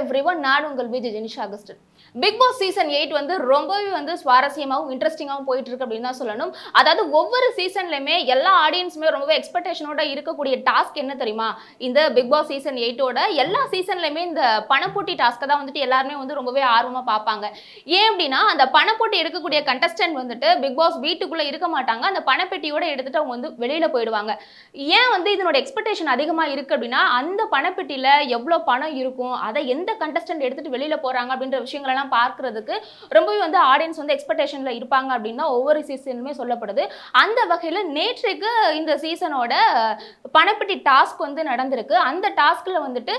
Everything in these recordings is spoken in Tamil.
எவ்ரி ஒன் நான் உங்கள் விஜய் ஜெனிஷா அகஸ்டன். பிக் பாஸ் சீசன் எயிட் வந்து ரொம்பவே வந்து சுவாரஸ்யமாகவும் இன்ட்ரெஸ்டிங்காகவும் போயிட்டு இருக்கு அப்படின்னு தான் சொல்லணும். அதாவது ஒவ்வொரு சீசன்லையுமே எல்லா ஆடியன்ஸுமே ரொம்பவே எக்ஸ்பெக்டேஷனோட இருக்கக்கூடிய டாஸ்க் என்ன தெரியுமா? இந்த பிக் பாஸ் சீசன் எயிட்டோட எல்லா சீசன்லையுமே இந்த பணப்போட்டி டாஸ்க்கை தான் வந்துட்டு எல்லாருமே வந்து ரொம்பவே ஆர்வமாக பார்ப்பாங்க. ஏன் அப்படின்னா அந்த பணப்போட்டி எடுக்கக்கூடிய கண்டஸ்டன்ட் வந்துட்டு பிக் பாஸ் வீட்டுக்குள்ளே இருக்க மாட்டாங்க. அந்த பணப்பெட்டியோட எடுத்துட்டு அவங்க வந்து வெளியில் போயிடுவாங்க. ஏன் வந்து இதனோட எக்ஸ்பெக்டேஷன் அதிகமாக இருக்குது அப்படின்னா அந்த பணப்பெட்டியில் எவ்வளோ பணம் இருக்கும் அதை எந்த கண்டஸ்டன்ட் எடுத்துட்டு வெளியில் போகிறாங்க அப்படின்ற விஷயங்களெல்லாம் பார்க்கறதுக்கு ரொம்பவே வந்து ஆடியன்ஸ் வந்து எக்ஸ்பெக்டேஷனில் இருப்பாங்க அப்படின்னா ஒவ்வொரு சீசனுமே சொல்லப்படுது. அந்த வகையில் நேற்றைக்கு இந்த சீசனோட பணப்பட்டி டாஸ்க் வந்து நடந்திருக்கு. அந்த டாஸ்க்ல வந்துட்டு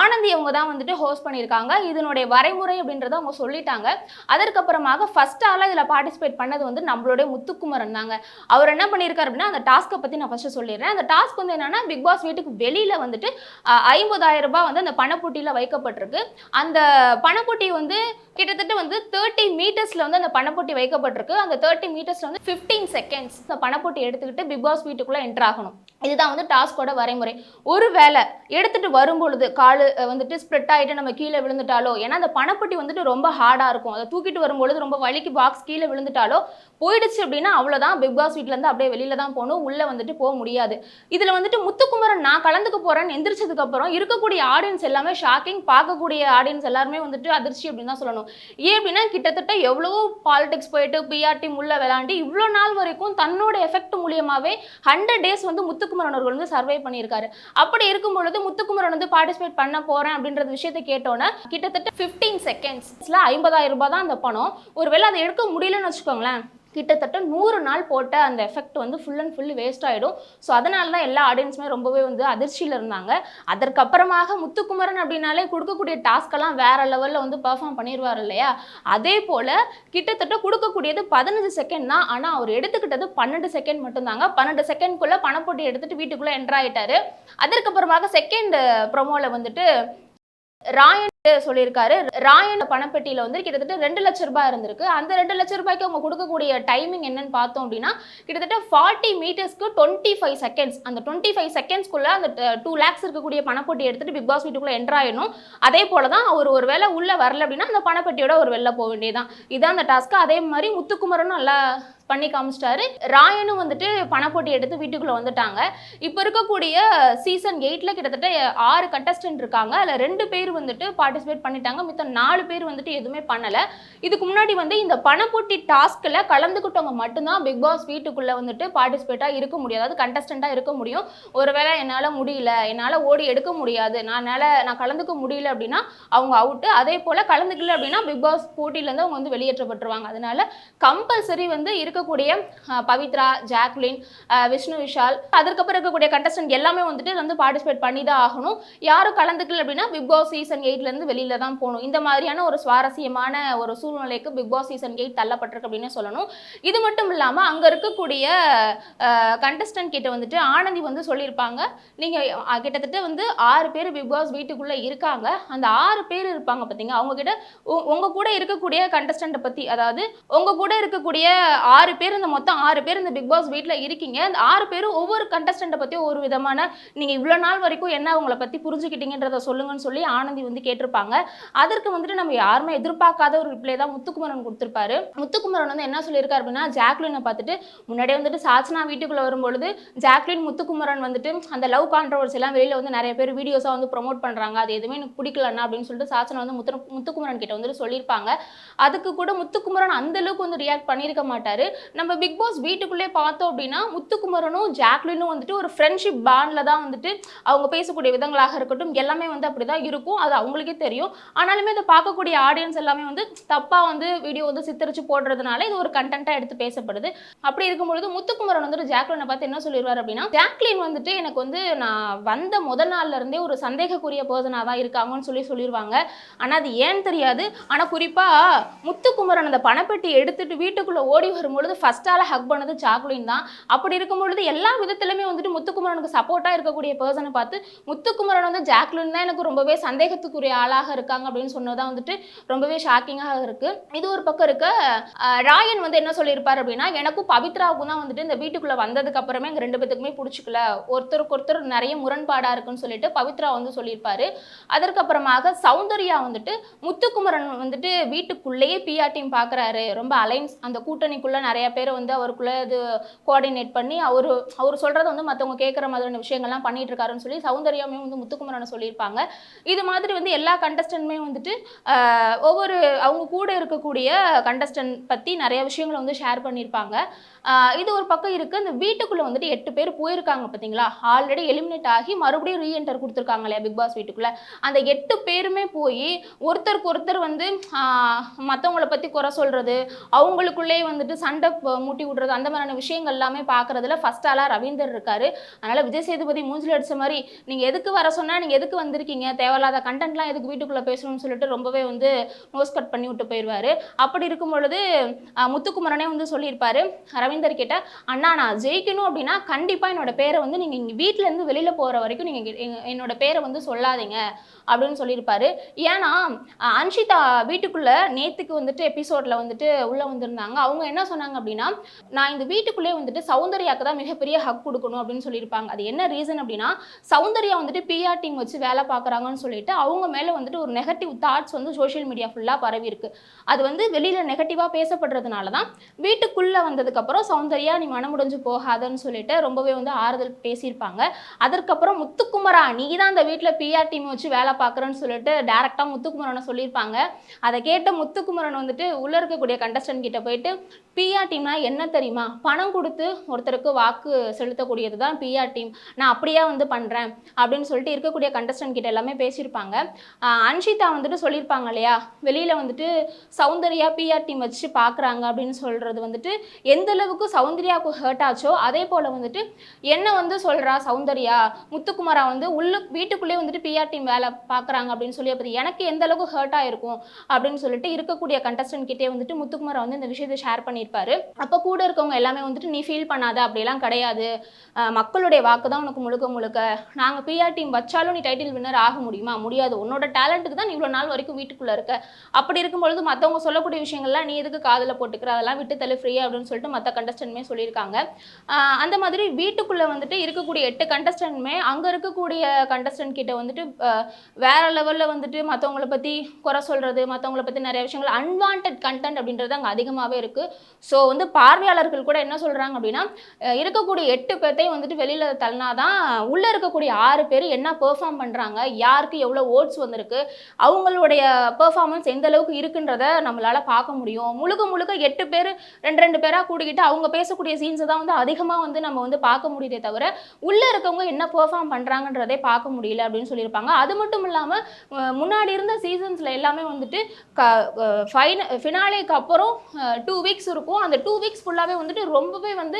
ஆனந்தி அவங்க தான் வந்துட்டு ஹோஸ்ட் பண்ணியிருக்காங்க. இதனுடைய வரைமுறை அப்படின்றத அவங்க சொல்லிட்டாங்க. அதற்கப்புறமாக ஃபர்ஸ்ட் ஆளாக இதில் பார்ட்டிசிபேட் பண்ணது வந்து நம்மளுடைய முத்துக்குமரன் தாங்க. அவர் என்ன பண்ணியிருக்காரு அப்படின்னா அந்த டாஸ்க்கை பற்றி நான் ஃபஸ்ட்டு சொல்லிடுறேன். அந்த டாஸ்க் வந்து என்னன்னா பிக் பாஸ் வீட்டுக்கு வெளியில் வந்துட்டு ஐம்பதாயிரம் ரூபாய் வந்து அந்த பணப்பூட்டியில் வைக்க வைக்கப்பட்டிருக்கு. அந்த பணப்போட்டி வந்து கிட்டத்தட்ட வந்து தேர்ட்டி மீட்டர்ஸில் வந்து அந்த பணப்போட்டி வைக்கப்பட்டிருக்கு. அந்த தேர்ட்டி மீட்டர்ஸில் வந்து ஃபிஃப்டீன் செகண்ட்ஸ் அந்த பணப்போட்டி எடுத்துக்கிட்டு பிக் பாஸ் வீட்டுக்குள்ளே என்ட்ரு ஆகணும். இதுதான் வந்து டாஸ்கோட வரைமுறை. ஒரு வேளை எடுத்துட்டு வரும்பொழுது காலு வந்துட்டு ஸ்ப்ரெட் ஆகிட்டு நம்ம கீழே விழுந்துட்டாலோ ஏன்னா அந்த பணப்பட்டி வந்துட்டு ரொம்ப ஹார்டாக இருக்கும். அதை தூக்கிட்டு வரும்பொழுது ரொம்ப வலிக்கு பாக்ஸ் கீழே விழுந்துட்டாலோ போயிடுச்சு அப்படின்னா அவ்வளோதான் பிக் பாஸ் வீட்டிலேருந்து அப்படியே வெளியில தான் போகணும். உள்ளே வந்துட்டு போக முடியாது. இதில் வந்துட்டு முத்துக்குமரன் நான் கலந்துக்க போகிறேன்னு எந்திரிச்சதுக்கு அப்புறம் இருக்கக்கூடிய ஆடியன்ஸ் எல்லாமே ஷாக்கிங் பார்க்கக்கூடிய ஆடியன்ஸ் எல்லாருமே வந்துட்டு அதிர்ச்சி அப்படின்னு தான் சொல்லணும். ஏன் அப்படின்னா கிட்டத்தட்ட எவ்வளோ பாலிடிக்ஸ் போயிட்டு பிஆர்டி உள்ள விளாண்டு இவ்வளோ நாள் வரைக்கும் தன்னோட எஃபெக்ட் மூலியமாகவே ஹண்ட்ரட் டேஸ் வந்து முத்துக்குமரன் அவர்கள் வந்து சர்வை பண்ணியிருக்காரு. அப்படி இருக்கும் பொழுது முத்துக்குமரன் வந்து பார்ட்டிசிபேட் பண்ண போகிறேன் அப்படின்ற விஷயத்தை கேட்டோன்னே கிட்டத்தட்ட ஃபிஃப்டீன் செகண்ட்ஸில் ஐம்பதாயிரம் ரூபாய் தான் அந்த பணம். ஒருவேளை அதை எடுக்க முடியலன்னு வச்சுக்கோங்களேன். கிட்டத்தட்ட நூறு நாள் போட்ட அந்த எஃபெக்ட் வந்து ஃபுல் அண்ட் ஃபுல் வேஸ்ட் ஆகிடும் ஸோ அதனால தான் எல்லா ஆடியன்ஸுமே ரொம்பவே வந்து அதிர்ச்சியில் இருந்தாங்க. அதற்கப்புறமாக முத்துக்குமரன் அப்படின்னாலே கொடுக்கக்கூடிய டாஸ்கெல்லாம் வேற லெவலில் வந்து பர்ஃபார்ம் பண்ணிடுவார் இல்லையா? அதே போல் கிட்டத்தட்ட கொடுக்கக்கூடியது பதினஞ்சு செகண்ட் தான். ஆனால் அவர் எடுத்துக்கிட்டது பன்னெண்டு செகண்ட் மட்டும்தாங்க. பன்னெண்டு செகண்ட்குள்ளே பணப்போட்டி எடுத்துகிட்டு வீட்டுக்குள்ளே என்ட்ராயிட்டார் அதற்கப்புறமாக செகண்ட் ப்ரொமோவில் வந்துட்டு ராயன் சொல்லியிருக்காரு. ராயன் பணப்பெட்டியில வந்து கிட்டத்தட்ட ரெண்டு லட்ச ரூபாய் இருந்திருக்கு. அந்த ரெண்டு லட்ச ரூபாய்க்கு அவங்க கொடுக்கக்கூடிய டைமிங் என்னன்னு பார்த்தோம் அப்படின்னா கிட்டத்தட்ட ஃபார்ட்டி மீட்டர்ஸ்க்கு டுவெண்ட்டி ஃபைவ் செகண்ட்ஸ் அந்த டுவெண்ட்டி ஃபைவ் செகண்ட்ஸ்க்குள்ள அந்த டூ லேக்ஸ் இருக்கக்கூடிய பணப்பெட்டி எடுத்துட்டு பிக் பாஸ் வீட்டுக்குள்ள என்ட்ரு ஆயிடணும். அதே போல தான் அவர் ஒரு வேளை உள்ள வரல அப்படின்னா அந்த பணப்பெட்டியோட ஒரு வெளில போக வேண்டியதான் இதான் அந்த டாஸ்க்கு அதே மாதிரி முத்துக்குமரனும் நல்லா பண்ணி காமிச்சிட்டாரு. ராயனும் வந்துட்டு பணப்போட்டி எடுத்து வீட்டுக்குள்ள வந்துட்டாங்க. இப்போ இருக்கக்கூடிய சீசன் எயிட்ல கிட்டத்தட்ட ஆறு கண்டஸ்டன்ட் இருக்காங்க. அதில் ரெண்டு பேர் வந்துட்டு பார்ட்டிசிபேட் பண்ணிட்டாங்க. மித்தம் நாலு பேர் வந்துட்டு எதுவுமே பண்ணல. இதுக்கு முன்னாடி வந்து இந்த பணப்போட்டி டாஸ்க்ல கலந்துக்கிட்டவங்க மட்டும்தான் பிக் பாஸ் வீட்டுக்குள்ள வந்துட்டு பார்ட்டிசிபேட்டா இருக்க முடியும் அதாவது கண்டஸ்டண்டா இருக்க முடியும். ஒருவேளை என்னால முடியல என்னால ஓடி எடுக்க முடியாது நான் நான் கலந்துக்க முடியல அப்படின்னா அவங்க அவுட்டு அதே போல கலந்துக்கல அப்படின்னா பிக் பாஸ் போட்டியில இருந்து அவங்க வந்து வெளியேற்றப்பட்டுருவாங்க. அதனால கம்பல்சரி வந்து இருக்கக்கூடிய பவித்ரா ஜாக்லின் விஷ்ணு விஷால் அதற்கப்புறம் இருக்கக்கூடிய கண்டஸ்டன்ட் எல்லாமே வந்துட்டு வந்து பார்ட்டிசிபேட் பண்ணி தான் ஆகணும். யாரும் கலந்துக்கல அப்படின்னா பிக் பாஸ் சீசன் எயிட்லேருந்து வெளியில தான் போகணும். இந்த மாதிரியான ஒரு சுவாரஸ்யமான ஒரு சூழ்நிலைக்கு பிக் பாஸ் சீசன் எயிட் தள்ளப்பட்டிருக்கு அப்படின்னு சொல்லணும். இது மட்டும் இல்லாமல் அங்கே இருக்கக்கூடிய கண்டஸ்டன்ட் கிட்ட வந்துட்டு ஆனந்தி வந்து சொல்லியிருப்பாங்க. நீங்கள் கிட்டத்தட்ட வந்து ஆறு பேர் பிக் பாஸ் வீட்டுக்குள்ளே இருக்காங்க. அந்த ஆறு பேர் இருப்பாங்க பார்த்தீங்க அவங்க கிட்ட உ- உங்க கூட இருக்கக்கூடிய கண்டஸ்டண்ட்டை பற்றி அதாவது உங்க கூட இருக்கக்கூடிய ஆறு ஆறு பேர் இந்த மொத்தம் ஆறு பேர் இந்த பிக் பாஸ் வீட்டில் இருக்கீங்க. அந்த ஆறு பேரும் ஒவ்வொரு கண்டஸ்டண்ட்டை பற்றி ஒரு விதமான நீங்கள் இவ்வளோ நாள் வரைக்கும் என்ன அவங்கள பற்றி புரிஞ்சுக்கிட்டீங்கன்றத சொல்லுங்கன்னு சொல்லி ஆனந்தி வந்து கேட்டிருப்பாங்க. அதற்கு வந்துட்டு நம்ம யாருமே எதிர்பார்க்காத ஒரு ரிப்ளை தான் முத்துக்குமரன் கொடுத்துருப்பாரு. முத்துக்குமரன் வந்து என்ன சொல்லியிருக்காரு அப்படின்னா ஜாக்லினை பார்த்துட்டு முன்னாடியே வந்துட்டு சாச்சனா வீட்டுக்குள்ளே வரும்பொழுது ஜாக்லின் முத்துக்குமரன் வந்துட்டு அந்த லவ் கான்ட்ரவர்சி எல்லாம் வெளியில் வந்து நிறைய பேர் வீடியோஸாக வந்து ப்ரொமோட் பண்ணுறாங்க அது எதுவுமே எனக்கு பிடிக்கலண்ணா அப்படின்னு சொல்லிட்டு சாச்சனா வந்து முத்து முத்துக்குமரன் கிட்ட வந்துட்டு சொல்லியிருப்பாங்க. அதுக்கு கூட முத்துக்குமரன் அந்த அளவுக்கு வந்து ரியாக்ட் பண்ணியிருக்க மாட்டாரு. நம்ம பிக் பாஸ் வீட்டுக்குள்ளே பார்த்தோம் அப்படின்னா முத்துக்குமரனும் ஜாக்லினும் வந்துட்டு ஒரு ஃப்ரெண்ட்ஷிப் பாண்டில் தான் வந்துட்டு அவங்க பேசக்கூடிய விதங்களாக இருக்கட்டும் எல்லாமே வந்து அப்படிதான் இருக்கும். அது அவங்களுக்கே தெரியும். ஆனாலுமே இதை பார்க்கக்கூடிய ஆடியன்ஸ் எல்லாமே வந்து தப்பாக வந்து வீடியோ வந்து சித்தரிச்சு போடுறதுனால இது ஒரு கண்டென்ட்டாக எடுத்து பேசப்படுது. அப்படி இருக்கும்பொழுது முத்துக்குமரன் வந்துட்டு ஜாக்லினை பார்த்து என்ன சொல்லிடுவார் அப்படின்னா ஜாக்லின் வந்துட்டு எனக்கு வந்து நான் வந்த முதல் நாள்ல இருந்தே ஒரு சந்தேகக்குரிய பர்சனாக தான் இருக்காங்கன்னு சொல்லி சொல்லிடுவாங்க. ஆனால் அது ஏன்னு தெரியாது. ஆனால் குறிப்பாக முத்துக்குமரன் அந்த பணப்பெட்டி எடுத்துட்டு வீட்டுக்குள்ளே ஓடி வரும்போது பொழுது ஃபர்ஸ்டால ஹக் பண்ணது சாக்லின் தான். அப்படி இருக்கும் பொழுது எல்லா விதத்திலுமே வந்துட்டு முத்துக்குமரனுக்கு சப்போர்ட்டா இருக்கக்கூடிய பர்சனை பார்த்து முத்துக்குமரன் வந்து ஜாக்லின் தான் எனக்கு ரொம்பவே சந்தேகத்துக்குரிய ஆளாக இருக்காங்க அப்படின்னு சொன்னதான் வந்துட்டு ரொம்பவே ஷாக்கிங்காக இருக்கு. இது ஒரு பக்கம் இருக்க ராயன் வந்து என்ன சொல்லியிருப்பார் அப்படின்னா எனக்கும் பவித்ராவுக்கும் தான் வந்துட்டு இந்த வீட்டுக்குள்ள வந்ததுக்கு அப்புறமே எங்க ரெண்டு பேத்துக்குமே பிடிச்சிக்கல. ஒருத்தருக்கு ஒருத்தர் நிறைய முரண்பாடா இருக்குன்னு சொல்லிட்டு பவித்ரா வந்து சொல்லியிருப்பாரு. அதற்கப்புறமாக சௌந்தர்யா வந்துட்டு முத்துக்குமரன் வந்துட்டு வீட்டுக்குள்ளேயே பிஆர் பாக்குறாரு. ரொம்ப அலைன்ஸ் அந்த கூட்டணிக்குள்ள நிறைய பேர் வந்து அவருக்குள்ளே இது கோஆர்டினேட் பண்ணி அவர் அவர் சொல்கிறத வந்து மற்றவங்க கேட்குற மாதிரியான விஷயங்கள்லாம் பண்ணிட்டு இருக்காருன்னு சொல்லி சௌந்தர்யாமே வந்து முத்துக்குமரனை சொல்லியிருப்பாங்க. இது மாதிரி வந்து எல்லா கண்டஸ்டன்ட்மே வந்துட்டு ஒவ்வொரு அவங்க கூட இருக்கக்கூடிய கண்டஸ்டன்ட் பற்றி நிறைய விஷயங்களை வந்து ஷேர் பண்ணியிருப்பாங்க. இது ஒரு பக்கம் இருக்கு. இந்த வீட்டுக்குள்ள வந்துட்டு எட்டு பேர் போயிருக்காங்க பார்த்தீங்களா ஆல்ரெடி எலிமினேட் ஆகி மறுபடியும் ரீஎன்டர் கொடுத்துருக்காங்க இல்லையா பிக் பாஸ் வீட்டுக்குள்ள. அந்த எட்டு பேருமே போய் ஒருத்தருக்கு ஒருத்தர் வந்து மற்றவங்கள பற்றி குறை சொல்றது அவங்களுக்குள்ளே வந்துட்டு சண்டை மூட்டி விடுறது அந்த மாதிரியான விஷயங்கள் எல்லாமே பார்க்கறதுல ஃபர்ஸ்ட் ஆளாக ரவீந்தர் இருக்காரு. அதனால விஜய் சேதுபதி மூஞ்சில் அடிச்ச மாதிரி நீங்க எதுக்கு வர சொன்னா நீங்க எதுக்கு வந்திருக்கீங்க? தேவையில்லாத கண்டென்ட்லாம் எதுக்கு வீட்டுக்குள்ள பேசணும்னு சொல்லிட்டு ரொம்பவே வந்து நோஸ் கட் பண்ணி விட்டு போயிடுவாரு அப்படி இருக்கும் பொழுது முத்துக்குமரனே வந்து சொல்லியிருப்பாரு கிட்ட அண்ணா நான் ஜெயிக்கணும் அப்படின்னா கண்டிப்பா என்னோட பேரை வந்து நீங்க இங்க வீட்டிலேருந்து இருந்து வெளியில போற வரைக்கும் நீங்க என்னோட பேரை வந்து சொல்லாதீங்க. அப்படின்னு சொல்லியிருப்பாரு. ஏன்னா அன்ஷிதா வீட்டுக்குள்ள நேத்துக்கு வந்துட்டு எபிசோட்ல வந்துட்டு உள்ள வந்திருந்தாங்க. அவங்க என்ன சொன்னாங்க அப்படின்னா நான் இந்த வீட்டுக்குள்ளே வந்துட்டு சௌந்தர்யாக்கு தான் மிகப்பெரிய ஹக் கொடுக்கணும் அப்படின்னு சொல்லியிருப்பாங்க. அது என்ன ரீசன் அப்படின்னா சௌந்தர்யா வந்துட்டு பிஆர் டீம் வச்சு வேலை பார்க்குறாங்கன்னு சொல்லிட்டு அவங்க மேலே வந்துட்டு ஒரு நெகட்டிவ் தாட்ஸ் வந்து சோஷியல் மீடியா ஃபுல்லாக பரவி இருக்கு அது வந்து வெளியில் நெகட்டிவாக பேசப்படுறதுனால தான் வீட்டுக்குள்ளே வந்ததுக்கப்புறம் சௌந்தர்யா நீ மனமுடைஞ்சு போகாதன்னு சொல்லிட்டு ரொம்பவே வந்து ஆறுதல் பேசியிருப்பாங்க. அதற்கப்புறம் முத்துக்குமரா நீ தான் அந்த வீட்டில் பிஆர் டீம் வச்சு வேலை பார்க்குறேன்னு சொல்லிட்டு டேரெக்டாக முத்துக்குமரனை சொல்லியிருப்பாங்க. அதை கேட்ட முத்துக்குமரன் வந்துட்டு உள்ளே இருக்கக்கூடிய கண்டஸ்டன்ட் கிட்ட போயிட்டு பிஆர் டீம்னா என்ன தெரியுமா? பணம் கொடுத்து ஒருத்தருக்கு வாக்கு செலுத்தக்கூடியது தான் பிஆர் டீம் நான் அப்படியே வந்து பண்ணுறேன் அப்படின்னு சொல்லிட்டு இருக்கக்கூடிய கண்டஸ்டன்ட் கிட்ட எல்லாமே பேசியிருப்பாங்க. அன்ஷிதா வந்துட்டு சொல்லியிருப்பாங்க இல்லையா? வெளியில் வந்துட்டு சௌந்தர்யா பிஆர் டீம் வச்சு பார்க்குறாங்க அப்படின்னு சொல்கிறது வந்துட்டு எந்த அளவுக்கு சௌந்தர்யாவுக்கு ஹர்ட் ஆச்சோ அதே போல் வந்துட்டு என்ன வந்து சொல்கிறா சௌந்தர்யா? முத்துக்குமாரா வந்து உள்ளு வீட்டுக்குள்ளேயே வந்துட்டு பிஆர் டீம் வேலை பார்க்குறாங்க அப்படின்னு சொல்லி அப்படி எனக்கு எந்த அளவுக்கு ஹர்ட் ஆயிருக்கும் அப்படின்னு சொல்லிட்டு இருக்கக்கூடிய கண்டஸ்டன்ட் கிட்டே வந்துட்டு முத்துக்குமாரா வந்து இந்த விஷயத்தை ஷேர் பண்ணியிருப்பாரு. அப்போ கூட இருக்கவங்க எல்லாமே வந்துட்டு நீ ஃபீல் பண்ணாத அப்படிலாம் கிடையாது. மக்களுடைய வாக்கு தான் உனக்கு முழுக்க முழுக்க. நாங்கள் பிஆர் டீம் வச்சாலும் நீ டைட்டில் வின்னர் ஆக முடியுமா? முடியாது. உன்னோட டேலண்ட்டுக்கு தான் இவ்வளோ நாள் வரைக்கும் வீட்டுக்குள்ளே இருக்க. அப்படி இருக்கும் பொழுது மற்றவங்க சொல்லக்கூடிய விஷயங்கள்லாம் நீ எதுக்கு காதில் போட்டுக்கிற? அதெல்லாம் விட்டு தள்ளு ஃப்ரீயா அப்படின்னு சொல்லிட்டு மற்ற கண்டஸ்டன்ட்மே சொல்லியிருக்காங்க. அந்த மாதிரி வீட்டுக்குள்ளே வந்துட்டு இருக்கக்கூடிய எட்டு கண்டஸ்டன்ட்மே அங்கே இருக்கக்கூடிய கண்டஸ்டன்ட் கிட்ட வந்துட்டு வேற லெவலில் வந்துட்டு மற்றவங்கள பற்றி குறை சொல்கிறது மற்றவங்கள பற்றி நிறைய விஷயங்கள் அன்வான்ட் கண்டென்ட் அப்படின்றது அங்கே அதிகமாகவே இருக்குது ஸோ வந்து பார்வையாளர்கள் கூட என்ன சொல்கிறாங்க அப்படின்னா இருக்கக்கூடிய எட்டு பேர்த்தையும் வந்துட்டு வெளியில் தள்ளினாதான் உள்ளே இருக்கக்கூடிய ஆறு பேர் என்ன பெர்ஃபார்ம் பண்ணுறாங்க யாருக்கு எவ்வளோ ஓட்ஸ் வந்திருக்கு அவங்களுடைய பெர்ஃபார்மன்ஸ் எந்த அளவுக்கு இருக்குன்றத நம்மளால பார்க்க முடியும். முழுக்க முழுக்க எட்டு பேர் ரெண்டு ரெண்டு பேராக கூட்டிக்கிட்டு அவங்க பேசக்கூடிய சீன்ஸை தான் வந்து அதிகமாக வந்து நம்ம வந்து பார்க்க முடியுதே தவிர உள்ளே இருக்கவங்க என்ன பெர்ஃபார்ம் பண்ணுறாங்கன்றதே பார்க்க முடியல அப்படின்னு சொல்லியிருப்பாங்க. அது மட்டும் இல்லாமல் முன்னாடி இருந்த சீசன்ஸில் எல்லாமே வந்துட்டு க ஃபைன ஃபினாலேக்கு அப்புறம் டூ வீக்ஸ் இருக்கும். அந்த டூ வீக்ஸ் ஃபுல்லாகவே வந்துட்டு ரொம்பவே வந்து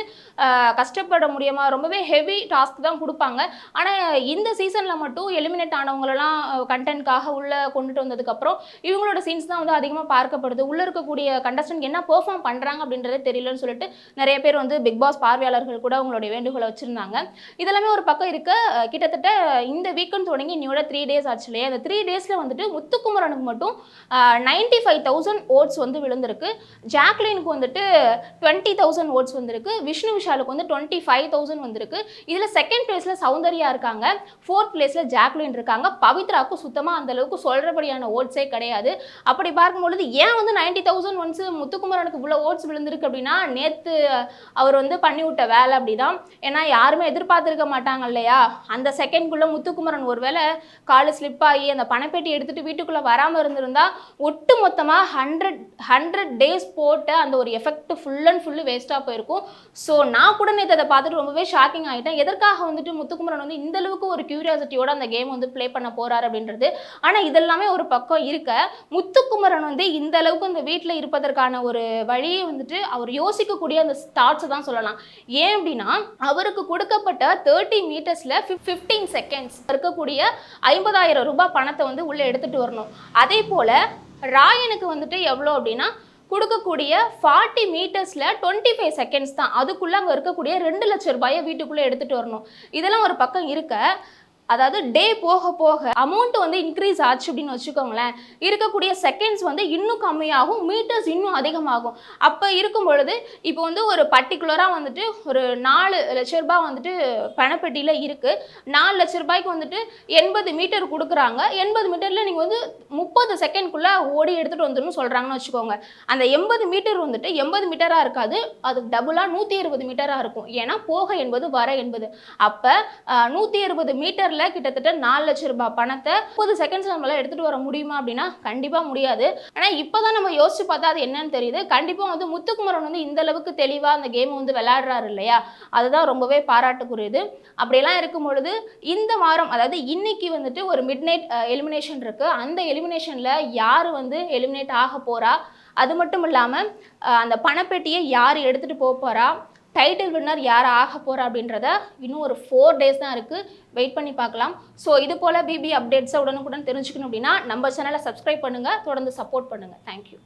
கஷ்டப்பட முடியுமா ரொம்பவே ஹெவி டாஸ்க் தான் கொடுப்பாங்க. ஆனால் இந்த சீசனில் மட்டும் எலிமினேட் ஆனவங்களெல்லாம் கண்டென்ட்காக உள்ளே கொண்டுட்டு வந்ததுக்கப்புறம் இவங்களோட சீன்ஸ் தான் வந்து அதிகமாக பார்க்கப்படுது. உள்ளே இருக்கக்கூடிய கண்டஸ்டன்ட் என்ன பெர்ஃபார்ம் பண்ணுறாங்க அப்படின்றதே தெரியலன்னு சொல்லிட்டு நிறைய பேர் வந்து பிக் பாஸ் பார்வையாளர்கள் கூட அவங்களுடைய வேண்டுகோளை வச்சுருந்தாங்க. இதெல்லாமே ஒரு பக்கம் இருக்க கிட்டத்தட்ட இந்த வீக்கெண்ட் தொடங்கி இன்னையோட த்ரீ டேஸ் ஆச்சு இல்லையா அந்த த்ரீ டேஸில் வந்துட்டு முத்துக்குமரனுக்கு மட்டும் நைன்டி ஃபைவ் தௌசண்ட் ஓட்ஸ் வந்து விழுந்திருக்கு. ஜாக்லினுக்கு வந்துட்டு டுவெண்ட்டி தௌசண்ட் ஓட்ஸ் வந்திருக்கு. விஷ்ணு விஷாலுக்கு வந்து டுவெண்ட்டி ஃபைவ் தௌசண்ட் வந்திருக்கு. இதில் செகண்ட் பிளேஸில் சௌந்தர்யா இருக்காங்க. ஃபோர்த் பிளேஸில் ஜாக்லின் இருக்காங்க. பவித்ராவுக்கு சுத்தமாக அந்தளவுக்கு சொல்கிறபடியான ஓட்ஸே கிடையாது. அப்படி பார்க்கும்பொழுது ஏன் வந்து நைன்டி தௌசண்ட் ஒன்ஸ் முத்துக்குமரனுக்கு இவ்வளோ ஓட்ஸ் விழுந்திருக்கு அப்படின்னா நேற்று அவர் வந்து பண்ணிவிட்ட வேலை அப்படிதான். ஏன்னா யாருமே எதிர்பார்த்திருக்க மாட்டாங்க இல்லையா? அந்த செகண்ட்குள்ளே முத்துக்குமரன் ஒருவேளை காலு ஸ்லிப் ஆகி அந்த பணப்பேட்டி எடுத்துட்டு வீட்டுக்குள்ளே வராமல் இருந்திருந்தா ஒட்டு மொத்தமாக ஹண்ட்ரட் ஹண்ட்ரட் டேஸ் போட்ட அந்த ஒரு எஃபெக்ட் ஃபுல் அண்ட் ஃபுல்லு வேஸ்ட்டாக போயிருக்கும். ஸோ நான் கூட நேற்று அதை பார்த்துட்டு ரொம்பவே ஷாக்கிங் ஆகிட்டேன் எதற்காக வந்துட்டு முத்துக்குமரன் வந்து இந்த அளவுக்கு ஒரு கியூரியாசிட்டியோட அந்த கேம் வந்து ப்ளே பண்ண போகிறார் அப்படின்றது. ஆனால் இதெல்லாமே ஒரு பக்கம் இருக்க முத்துக்குமரன் வந்து இந்த அளவுக்கு அந்த வீட்டில் இருப்பதற்கான ஒரு வழியை வந்துட்டு அவர் யோசிக்கக்கூடிய அந்த ஸ்டார்ட்ஸை தான் சொல்லலாம். ஏன் அப்படின்னா அவருக்கு கொடுக்கப்பட்ட தேர்ட்டி மீட்டர்ஸில் ஃபிஃப்டீன் செகண்ட்ஸ் இருக்கக்கூடிய ஐம்பதாயிரம் ரூபாய் பணத்தை வந்து உள்ளே எடுத்துகிட்டு வரணும். அதே போல் ராயனுக்கு வந்துட்டு எவ்வளோ அப்படின்னா கொடுக்கக்கூடிய ஃபார்ட்டி மீட்டர்ஸில் டுவெண்ட்டி ஃபைவ் செகண்ட்ஸ் தான். அதுக்குள்ளே அங்கே இருக்கக்கூடிய ரெண்டு லட்சம் ரூபாயை வீட்டுக்குள்ளே எடுத்துகிட்டு வரணும். இதெல்லாம் ஒரு பக்கம் இருக்க அதாவது டே போக போக அமௌண்ட் வந்து இன்க்ரீஸ் ஆச்சு அப்படின்னு வச்சுக்கோங்களேன். இருக்கக்கூடிய செகண்ட்ஸ் வந்து இன்னும் கம்மியாகும் மீட்டர்ஸ் இன்னும் அதிகமாகும். அப்போ இருக்கும் பொழுது இப்போ வந்து ஒரு பர்டிகுலராக வந்துட்டு ஒரு நாலு லட்ச ரூபாய் வந்துட்டு பணப்பெட்டியில் இருக்குது நாலு லட்ச ரூபாய்க்கு வந்துட்டு எண்பது மீட்டர் கொடுக்குறாங்க. எண்பது மீட்டரில் நீங்கள் வந்து முப்பது செகண்ட்குள்ளே ஓடி எடுத்துகிட்டு வந்துடணும்னு சொல்கிறாங்கன்னு வச்சுக்கோங்க. அந்த எண்பது மீட்டர் வந்துட்டு எண்பது மீட்டராக இருக்காது. அது டபுளாக நூற்றி இருபது மீட்டராக இருக்கும். ஏன்னா போக என்பது வர என்பது. அப்போ நூற்றி இருபது மீட்டரில் கிட்டத்தட்ட நாலு லட்ச ரூபாய் பணத்தை முப்பது செகண்ட்ஸ் நம்மளால எடுத்துகிட்டு வர முடியுமா அப்படின்னா கண்டிப்பாக முடியாது. ஆனால் இப்போ தான் நம்ம யோசிச்சு பார்த்தா அது என்னன்னு தெரியுது. கண்டிப்பாக வந்து முத்துக்குமரன் வந்து இந்த அளவுக்கு தெளிவாக அந்த கேம் வந்து விளையாடுறாரு இல்லையா? அதுதான் ரொம்பவே பாராட்டுக்குரியது. அப்படியெல்லாம் இருக்கும் பொழுது இந்த வாரம் அதாவது இன்னைக்கு வந்துட்டு ஒரு மிட் நைட் எலிமினேஷன் இருக்கு. அந்த எலிமினேஷனில் யார் வந்து எலிமினேட் ஆக போறா? அது மட்டும் இல்லாமல் அந்த பணப்பெட்டியை யார் எடுத்துகிட்டு போக போகிறா டைட்டில் வின்னர் யார் ஆக போகிறா அப்படின்றத இன்னும் ஒரு ஃபோர் டேஸ் தான் இருக்குது வெயிட் பண்ணி பார்க்கலாம். ஸோ இது போல் பிபி அப்டேட்ஸை உடனுக்குடன் தெரிஞ்சுக்கணும் அப்படின்னா நம்ம சேனலை சப்ஸ்கிரைப் பண்ணுங்கள் தொடர்ந்து சப்போர்ட் பண்ணுங்கள் தேங்க்யூ